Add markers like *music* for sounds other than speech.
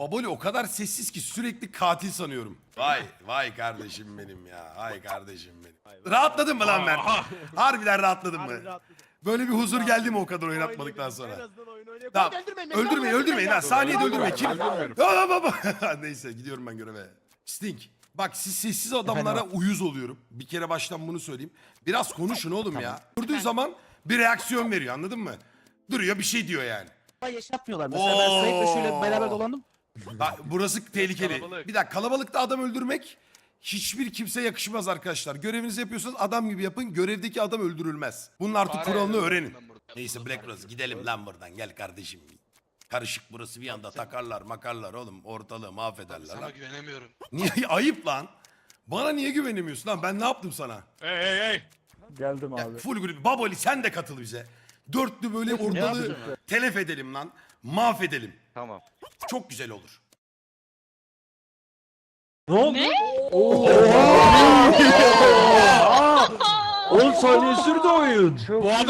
Baboli o kadar sessiz ki sürekli katil sanıyorum. Vay vay kardeşim benim ya. Vay kardeşim benim. Rahatladın mı lan ben? Harbiden rahatladın mı? Böyle bir huzur geldi mi o kadar oynatmadıktan En sonra? azından oyun oynayıp- Tamam. Öldürmeyin, Öldürmeyin, öldürmeyin ha. Saniyede öldürmeyin. Kim? Aa, baba. *laughs* Neyse gidiyorum ben göreve. Sting. Bak siz sessiz adamlara uyuz oluyorum. Bir kere baştan bunu söyleyeyim. Biraz konuşun oğlum ya. Durduğu zaman bir reaksiyon veriyor anladın mı? Duruyor bir şey diyor yani. yaşatmıyorlar. Mesela ben Oo. Sait'le şöyle beraber dolandım. Bak, burası tehlikeli. Kalabalık. Bir dakika kalabalıkta adam öldürmek hiçbir kimse yakışmaz arkadaşlar. Görevinizi yapıyorsanız adam gibi yapın. Görevdeki adam öldürülmez. Bunun artık Fare kuralını öğrenin. ben burada. Neyse Black Rose gidelim lan buradan gel kardeşim. Karışık burası bir anda takarlar makarlar oğlum ortalığı mahvederler Sana lan. güvenemiyorum. *laughs* Niye ayıp lan? Bana niye güvenemiyorsun lan? Ben ne yaptım sana? Hey hey hey. Geldim Ya, abi. full grup. Baboli sen de katıl bize. Dörtlü böyle ortalığı telef edelim lan. Mahvedelim. Tamam. Çok güzel olur. Ne oldu? Oha! 10 *laughs* saniye sürdü oyun. Bu adam